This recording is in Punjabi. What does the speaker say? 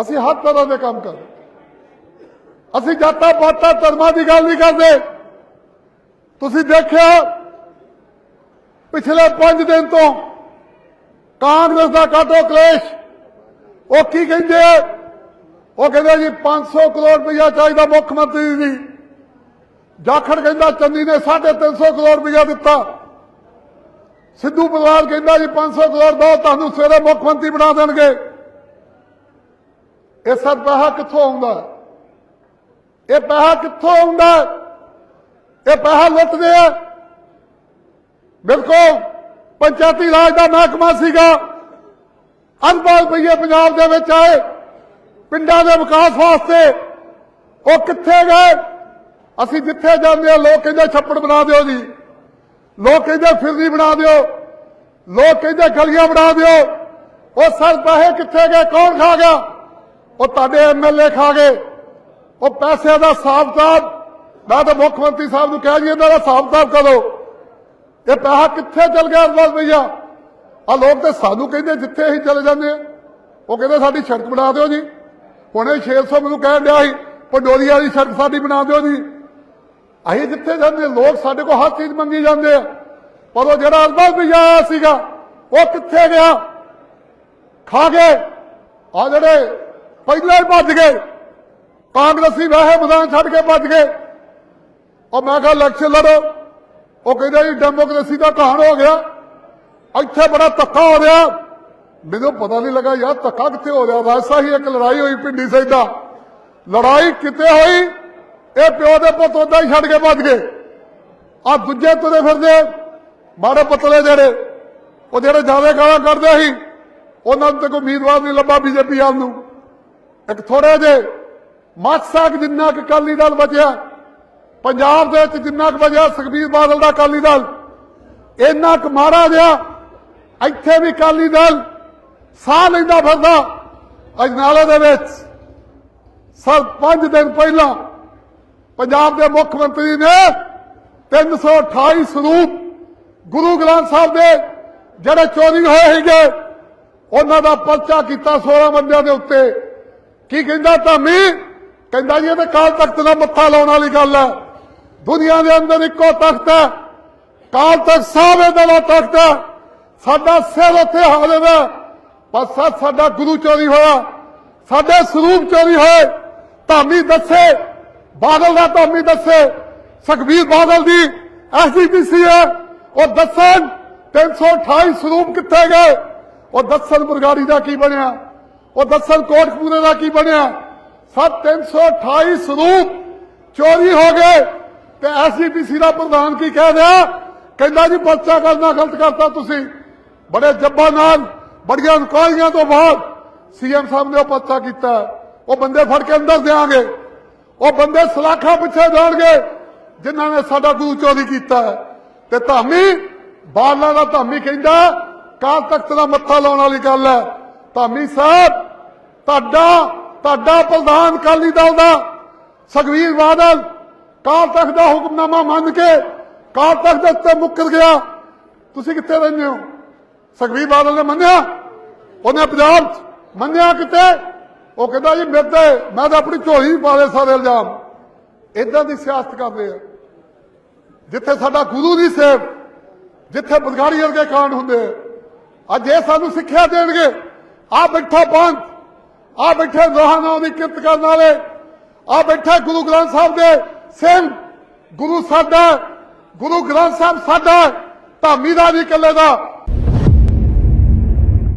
ਅਸੀਂ ਹਰ ਤਰ੍ਹਾਂ ਦੇ ਕੰਮ ਕਰਦੇ। ਅਸੀਂ ਜਾਤਾਂ ਪਾਤਾਂ ਧਰਮਾਂ ਦੀ ਗੱਲ ਨਹੀਂ ਕਰਦੇ। ਤੁਸੀਂ ਦੇਖਿਆ ਪਿਛਲੇ 5 ਦਿਨ ਤੋਂ ਕਾਂਗਰਸ ਦਾ ਕਾਟੋ ਕਲੇਸ਼, ਉਹ ਕੀ ਕਹਿੰਦੇ ਉਹ ਕਹਿੰਦੇ ਜੀ 500 ਕਰੋੜ ਰੁਪਇਆ ਚਾਹੀਦਾ ਮੁੱਖ ਮੰਤਰੀ ਦੀ। ਜਾਖੜ ਕਹਿੰਦਾ, ਚੰਨੀ ਨੇ 350 ਕਰੋੜ ਰੁਪਇਆ ਦਿੱਤਾ। ਸਿੱਧੂ ਪਰਿਵਾਰ ਕਹਿੰਦਾ ਜੀ 500 ਕਰੋੜ ਦੋ, ਤੁਹਾਨੂੰ ਸਵੇਰੇ ਮੁੱਖ ਮੰਤਰੀ ਬਣਾ ਦੇਣਗੇ। ਇਹ ਸਭ ਪੈਸਾ ਕਿੱਥੋਂ ਆਉਂਦਾ? ਇਹ ਪੈਸਾ ਕਿੱਥੋਂ ਆਉਂਦਾ? ਇਹ ਪੈਸਾ ਲੁੱਟਦੇ ਆ। ਬਿਲਕੁਲ ਪੰਚਾਇਤੀ ਰਾਜ ਦਾ ਮਹਿਕਮਾ ਸੀਗਾ। ਅਰਬਾਂ ਰੁਪਏ ਪੰਜਾਬ ਦੇ ਵਿੱਚ ਆਏ। ਪਿੰਡਾਂ ਦੇ ਵਿਕਾਸ ਵਾਸਤੇ ਉਹ ਕਿੱਥੇ ਗਏ? ਅਸੀਂ ਜਿੱਥੇ ਜਾਂਦੇ ਆ ਲੋਕ ਕਹਿੰਦੇ ਛੱਪੜ ਬਣਾ ਦਿਓ ਜੀ। ਲੋਕ ਕਹਿੰਦੇ ਫਿਰਨੀ ਬਣਾ ਦਿਓ। ਲੋਕ ਕਹਿੰਦੇ ਗਲੀਆਂ ਬਣਾ ਦਿਓ। ਉਹ ਸਰ ਪੈਸੇ ਕਿੱਥੇ ਗਏ? ਕੌਣ ਖਾ ਗਿਆ? ਉਹ ਤੁਹਾਡੇ ਐਮਐਲਏ ਖਾ ਗਏ। ਉਹ ਪੈਸਿਆਂ ਦਾ ਹਿਸਾਬ ਕਿਤਾਬ ਮੈਂ ਤਾਂ ਮੁੱਖ ਮੰਤਰੀ ਸਾਹਿਬ ਨੂੰ ਕਿਹਾ ਜੀ ਇਹਨਾਂ ਦਾ ਹਿਸਾਬ ਕਿਤਾਬ ਕਰੋ ਇਹ ਪੈਸਾ ਕਿੱਥੇ ਚਲ ਗਿਆ ਅਰਬਾਜ਼ ਭਈਆ ਆ? ਲੋਕ ਤੇ ਸਾਨੂੰ ਕਹਿੰਦੇ ਜਿੱਥੇ ਅਸੀਂ ਚਲੇ ਜਾਂਦੇ ਆ। ਉਹ ਕਹਿੰਦੇ ਸਾਡੀ ਸੜਕ ਬਣਾ ਦਿਓ ਜੀ। ਹੁਣੇ 600 ਮੈਨੂੰ ਕਹਿਣ ਡਿਆ ਸੀ ਪੰਡੋਰੀ ਵਾਲੀ ਸੜਕ ਸਾਡੀ ਬਣਾ ਦਿਓ ਜੀ। ਅਸੀਂ ਜਿੱਥੇ ਜਾਂਦੇ ਲੋਕ ਸਾਡੇ ਕੋਲ ਹਰ ਚੀਜ਼ ਮੰਗੀ ਜਾਂਦੇ ਆ। ਪਰ ਉਹ ਜਿਹੜਾ ਅਰਬਾਜ਼ ਭਈਆ ਆਇਆ ਸੀਗਾ, ਉਹ ਕਿੱਥੇ ਗਿਆ? ਖਾ ਗਏ। ਆ ਜਿਹੜੇ ਪਹਿਲਾਂ ਹੀ ਭੱਜ ਗਏ। ਕਾਂਗਰਸੀ ਵਹਿ ਮੈਦਾਨ ਛੱਡ ਕੇ ਭੱਜ ਗਏ। ਉਹ ਮੈਂ ਕਿਹਾ ਇਲੈਕਸ਼ਨ ਲੜੋ। ਉਹ ਕਹਿੰਦੇ ਜੀ ਡੈਮੋਕ੍ਰੇਸੀ ਦਾ ਕਹਾਣ ਹੋ ਗਿਆ। ਇੱਥੇ ਬੜਾ ਧੱਕਾ ਹੋ ਰਿਹਾ। ਮੈਨੂੰ ਪਤਾ ਨਹੀਂ ਲੱਗਾ, ਯਾਰ, ਧੱਕਾ ਕਿੱਥੇ ਹੋ ਰਿਹਾ? ਰਾਜਸਾ ਹੀ ਇੱਕ ਲੜਾਈ ਹੋਈ ਪਿੰਡੀ ਸੈਦਾ ਲੜਾਈ ਕਿਤੇ ਹੋਈ? ਇਹ ਪਿਓ ਦੇ ਪੁੱਤ ਉਦਾਂ ਹੀ ਛੱਡ ਕੇ ਭੱਜ ਗਏ। ਆ ਦੂਜੇ ਤੁਰੇ ਫਿਰਦੇ, ਮਾੜੇ ਪਤਲੇ ਜਿਹੜੇ, ਉਹ ਜਿਹੜੇ ਜ਼ਿਆਦਾ ਗਾਲਾਂ ਕੱਢਦੇ ਸੀ, ਉਹਨਾਂ ਨੂੰ ਤੇ ਕੋਈ ਉਮੀਦਵਾਰ ਨਹੀਂ ਲੱਭਾ ਬੀਜੇਪੀ ਆਲ ਨੂੰ। ਇੱਕ ਥੋੜੇ ਜੇ ਮਾਤਸਾਕ ਜਿੰਨਾ ਕਿ ਅਕਾਲੀ ਦਲ ਬਚਿਆ ਪੰਜਾਬ ਦੇ ਵਿੱਚ ਜਿੰਨਾ ਕੁ ਬਚਿਆ ਸੁਖਬੀਰ ਬਾਦਲ ਦਾ ਅਕਾਲੀ ਦਲ, ਇੰਨਾ ਕੁ ਮਾਰਾ ਗਿਆ ਇੱਥੇ ਵੀ ਅਕਾਲੀ ਦਲ ਸਾਹ ਲੈਂਦਾ ਫਿਰਦਾ। ਅਜਨਾਲੇ ਦੇ ਵਿੱਚ ਸਰ 5 ਦਿਨ ਪਹਿਲਾਂ ਪੰਜਾਬ ਦੇ ਮੁੱਖ ਮੰਤਰੀ ਨੇ 328 ਸਰੂਪ ਗੁਰੂ ਗ੍ਰੰਥ ਸਾਹਿਬ ਦੇ ਜਿਹੜੇ ਚੋਰੀ ਹੋਏ ਸੀਗੇ, ਉਹਨਾਂ ਦਾ ਪਰਚਾ ਕੀਤਾ 16 ਬੰਦਿਆਂ ਦੇ ਉੱਤੇ। ਕੀ ਕਹਿੰਦਾ ਧਾਮੀ? ਕਹਿੰਦਾ ਜੀ, ਇਹ ਤਾਂ ਕਾਲ ਤਖਤ ਦਾ ਮੱਥਾ ਲਾਉਣ ਵਾਲੀ ਗੱਲ ਹੈ। ਦੁਨੀਆ ਦੇ ਅੰਦਰ ਇੱਕੋ ਤਖਤ ਹੈ। ਕਾਲ ਤਖਤ ਸਾਹਿਬ ਇਹਦਾ ਦਾ ਤਖਤ ਹੈ। ਸਾਡਾ ਸਿਰ ਉੱਥੇ ਹਾਜ਼ਰ ਹੈ ਪਰ ਸਾਡਾ ਗੁਰੂ ਚੋਰੀ ਹੋਇਆ। ਸਾਡੇ ਸਰੂਪ ਚੋਰੀ ਹੋਏ। ਧਾਮੀ ਦੱਸੇ। ਬਾਦਲ ਦਾ ਧਾਮੀ ਦੱਸੇ। ਸੁਖਬੀਰ ਬਾਦਲ ਦੀ ਐਸਜੀਪੀਸੀ ਹੈ। ਉਹ ਦੱਸਣ 328 ਸਰੂਪ ਕਿੱਥੇ ਗਏ? ਉਹ ਦੱਸਣ ਬਰਗਾੜੀ ਦਾ ਕੀ ਬਣਿਆ? ਉਹ ਦੱਸਣ ਕੋਟਕਪੂਰੇ ਦਾ ਕੀ ਬਣਿਆ? ਸਭ 328 ਸਰੂਪ ਚੋਰੀ ਹੋ ਗਏ। ਤੇ ਐਸਜੀਪੀਸੀ ਦਾ ਪ੍ਰਧਾਨ ਕੀ ਕਹਿ ਰਿਹਾ? ਕਹਿੰਦਾ ਜੀ, ਪਰਚਾ ਕਰਨਾ ਗਲਤ ਕਰਤਾ ਤੁਸੀਂ। ਬੜੇ ਜੱਬਾਂ ਨਾਲ, ਬੜੀਆਂ ਇਨਕੁਆਰੀਆਂ ਤੋਂ ਬਾਅਦ ਸੀਐਮ ਸਾਹਿਬ ਨੇ ਉਹ ਪਰਚਾ ਕੀਤਾ। ਉਹ ਬੰਦੇ ਫੜ ਕੇ ਅੰਦਰ ਦੇਾਂਗੇ ਉਹ ਬੰਦੇ ਸਲਾਖਾਂ ਪਿੱਛੇ ਜਾਣਗੇ, ਜਿਨ੍ਹਾਂ ਨੇ ਸਾਡਾ ਗੁਰੂ ਚੋਰੀ ਕੀਤਾ। ਤੇ ਧਾਮੀ ਬਾਦਲਾਂ ਦਾ ਧਾਮੀ ਕਹਿੰਦਾ, ਕਾਲ ਤਖਤ ਦਾ ਮੱਥਾ ਲਾਉਣ ਵਾਲੀ ਗੱਲ ਹੈ। ਧਾਮੀ ਸਾਹਿਬ, ਤੁਹਾਡਾ ਤੁਹਾਡਾ ਪ੍ਰਧਾਨ ਕਾਲੀ ਦਲ ਦਾ ਸੁਖਵੀਰ ਬਾਦਲ ਕਾਲ ਤਖਤ ਦਾ ਹੁਕਮਨਾਮਾ ਮੰਨ ਕੇ ਕਾਲ ਤਖਤ ਦੇ ਉੱਤੇ ਮੁੱਕਰ ਗਿਆ। ਤੁਸੀਂ ਕਿੱਥੇ ਰਹਿੰਦੇ ਹੋ? ਸੁਖਵੀਰ ਬਾਦਲ ਨੇ ਮੰਨਿਆ? ਉਹਨੇ ਪੰਜਾਬ 'ਚ ਮੰਨਿਆ ਕਿਤੇ? ਉਹ ਕਹਿੰਦਾ ਜੀ, ਮੇਰੇ ਤੇ, ਮੈਂ ਤਾਂ ਆਪਣੀ ਝੋਲੀ ਪਾ ਲਏ ਸਾਰੇ ਇਲਜ਼ਾਮ। ਇਦਾਂ ਦੀ ਸਿਆਸਤ ਕਰਦੇ ਆ। ਜਿੱਥੇ ਸਾਡਾ ਗੁਰੂ ਦੀ ਸੇਵ, ਜਿੱਥੇ ਬਦਗਾੜੀ ਵਰਗੇ ਕਾਂਡ ਹੁੰਦੇ ਅੱਜ ਇਹ ਸਾਨੂੰ ਸਿੱਖਿਆ ਦੇਣਗੇ। ਆ ਬੈਠਾ ਪੰਥ, ਆ ਬੈਠੇ ਰੋਹਾਨਾ ਦੀ ਕਿਰਤ ਕਰਨ ਵਾਲੇ, ਆ ਬੈਠਾ ਗੁਰੂ ਗ੍ਰੰਥ ਸਾਹਿਬ ਦੇ ਸਿੰਘ, ਗੁਰੂ ਸਾਡਾ, ਗੁਰੂ ਗ੍ਰੰਥ ਸਾਹਿਬ ਸਾਡਾ, ਧਾਮੀ ਦਾ ਵੀ ਇਕੱਲੇ ਦਾ